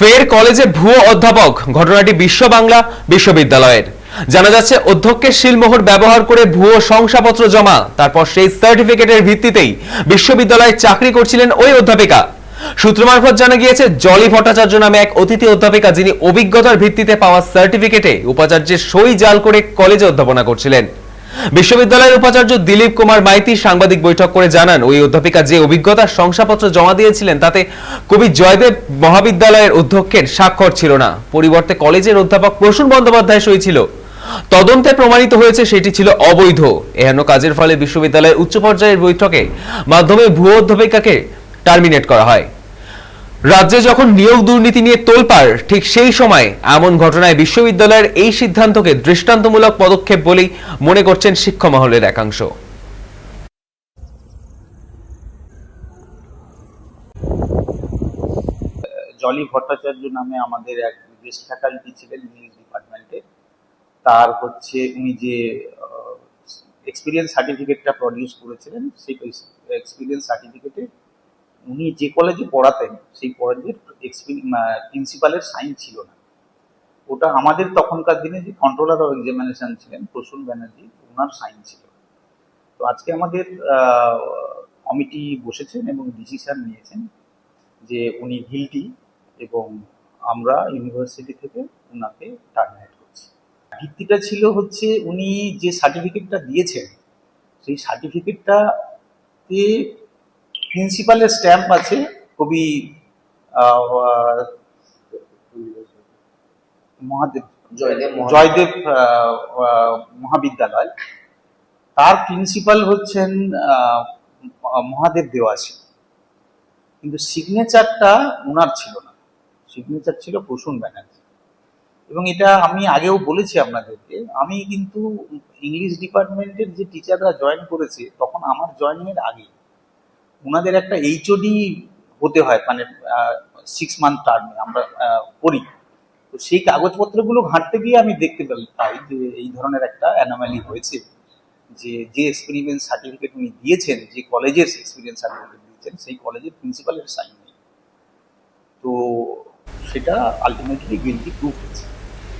ফের কলেজে ভুয়ো অধ্যাপক, ঘটনাটি বিশ্ব বাংলা বিশ্ববিদ্যালয়ের। জানা যাচ্ছে অধ্যক্ষের শিলমোহর ব্যবহার করে ভুয়ো শংসাপত্র জমা, তারপর সেই সার্টিফিকেটের ভিত্তিতেই বিশ্ববিদ্যালয়ে চাকরি করছিলেন ওই অধ্যাপিকা। সূত্র মারফত জানা গিয়েছে, জলি ভট্টাচার্য নামে এক অতিথি অধ্যাপিকা যিনি অভিজ্ঞতার ভিত্তিতে পাওয়া সার্টিফিকেটে উপাচার্যের সই জাল করে কলেজে অধ্যাপনা করছিলেন। বিশ্ববিদ্যালয়ের উপাচার্য দিলীপ কুমার মাইতি সাংবাদিক বৈঠক করে জানান, ওই অধ্যাপিকা যে অভিজ্ঞতার শংসাপত্র জমা দিয়েছিলেন, তাতে কবি জয়দেব মহাবিদ্যালয়ের অধ্যক্ষের স্বাক্ষর ছিল না। পরিবর্তে কলেজের অধ্যাপক প্রসূন বন্দ্যোপাধ্যায় সই ছিল। তদন্তে প্রমাণিত হয়েছে সেটি ছিল অবৈধ। এহেন কাজের ফলে বিশ্ববিদ্যালয়ের উচ্চ পর্যায়ের বৈঠকে মাধ্যমে ভুয়ো অধ্যাপিকাকে টার্মিনেট করা হয়। রাজ্যে যখন নিয়োগ দুর্নীতি নিয়ে তোলপাড়, ঠিক সেই সময় এমন ঘটনায় বিশ্ববিদ্যালয়ের এই সিদ্ধান্তকে দৃষ্টান্তমূলক পদক্ষেপ বলেই মনে করছেন শিক্ষা মহলের একাংশ। জলি ভট্টাচার্য নামে আমাদের এক গেস্ট ফ্যাকাল্টি ছিলেন ইংলিশ ডিপার্টমেন্টে। তার হচ্ছে উনি যে এক্সপিরিয়েন্স সার্টিফিকেটটা প্রডিউস করেছিলেন, সেই এক্সপিরিয়েন্স সার্টিফিকেটে উনি যে কলেজে পড়াতেন, সেই কলেজের প্রিন্সিপালের সাইন ছিল না। ওটা আমাদের তখনকার দিনে যে কন্ট্রোলার অফ এক্সামিনেশন ছিলেন, প্রসূন ব্যানার্জি, ওনার সাইন ছিল। তো আজকে আমাদের কমিটি বসেছেন এবং ডিসিশন নিয়েছেন যে উনি ভিলটি এবং আমরা ইউনিভার্সিটি থেকে ওনাকে টার্মিনেট করছি। ভিত্তিটা ছিল হচ্ছে উনি যে সার্টিফিকেটটা দিয়েছেন, সেই সার্টিফিকেটটাতে প্রিন্সিপালের স্ট্যাম্প আছে কবি মহাদেব জয়দেব মহাবিদ্যালয়। তার প্রিন্সিপাল হচ্ছেন মহাদেব দেওয়াসী কিন্তু সিগনেচারটা ওনার ছিল না। সিগনেচার ছিল প্রসূন ব্যানার্জি। এবং এটা আমি আগেও বলেছি আপনাদেরকে আমি কিন্তু ইংলিশ ডিপার্টমেন্টের যে টিচাররা জয়েন করেছে তখন আমার জয়েনিং এর আগে ওনাদের একটা এইচওডি হতে হয় মানে সিক্স মান্থ টার্মে আমরা করি। তো সেই কাগজপত্রগুলো ঘাঁটতে গিয়ে আমি দেখতে পাই যে এই ধরনের একটা অ্যানোমালি হয়েছে যে যে এক্সপেরিমেন্ট সার্টিফিকেট উনি দিয়েছেন, যে কলেজের এক্সপিরিয়েন্স সার্টিফিকেট দিয়েছেন, সেই কলেজের প্রিন্সিপালের সাইন নেই। তো সেটা আলটিমেটলি গিলটি প্রুফ হয়েছে।